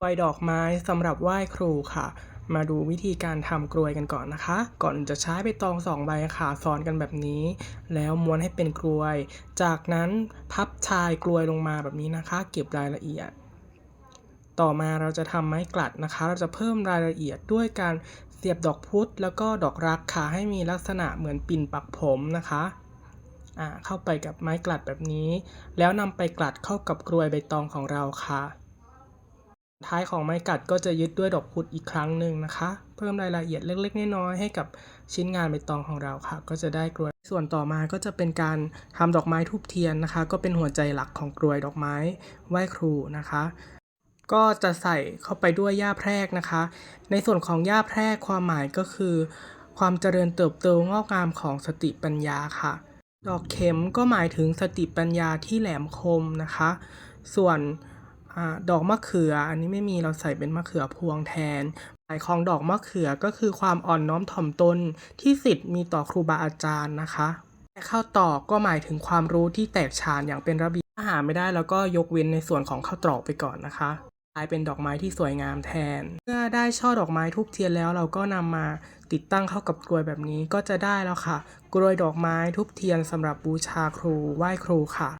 กลวยดอกไม้สำหรับไหว้ครูค่ะ มาดูวิธีการทำกลวยกันก่อนนะคะ ก่อนจะใช้ใบตองสองใบค่ะซ้อนกันแบบนี้ แล้วม้วนให้เป็นกลวย จากนั้นพับชายกลวยลงมาแบบนี้นะคะ เก็บรายละเอียด ต่อมาเราจะทำไม้กลัดนะคะ เราจะเพิ่มรายละเอียดด้วยการเสียบดอกพุธแล้วก็ดอกรักค่ะให้มีลักษณะเหมือนปิ่นปักผมนะคะเข้าไปกับไม้กลัดแบบนี้ แล้วนำไปกลัดเข้ากับกลวยใบตองของเราค่ะ ท้ายของไม้กัดก็จะยึดด้วยดอกพุธอีกครั้งหนึ่งนะคะ เพิ่มรายละเอียดเล็ก ๆ น้อยๆให้กับชิ้นงานใบตองของเราค่ะ ก็จะได้กลวย ส่วนต่อมาก็จะเป็นการทำดอกไม้ทูบเทียนนะคะ ก็เป็นหัวใจหลักของกลวยดอกไม้ไหว้ครูนะคะ ก็จะใส่เข้าไปด้วยหญ้าแพรกนะคะ ในส่วนของหญ้าแพรกความหมายก็คือ ความเจริญเติบโตงอกงามของสติปัญญาค่ะ ดอกเข็มก็หมายถึงสติปัญญาที่แหลมคมนะคะ ส่วน ดอกมะเขือ อันนี้ไม่มีเราใส่เป็นมะเขือพวงแทนหมายของดอกมะเขือก็คือความอ่อนน้อมถ่อมตนที่สิทธิ์มีต่อครูบาอาจารย์นะคะแต่ข้าวตอกก็หมายถึงความรู้ที่แตกฉานอย่างเป็นระเบียบถ้าหาไม่ได้แล้วก็ยกเว้นในส่วนของข้าวตอกไปก่อนนะคะกลายเป็นดอกไม้ที่สวยงามแทน เมื่อได้ช่อดอกไม้ทูบเทียนแล้วเราก็นำมาติดตั้งเข้ากับกลวยแบบนี้ก็จะได้แล้วค่ะ กลวยดอกไม้ทูบเทียนสำหรับบูชาครูไหว้ครูค่ะ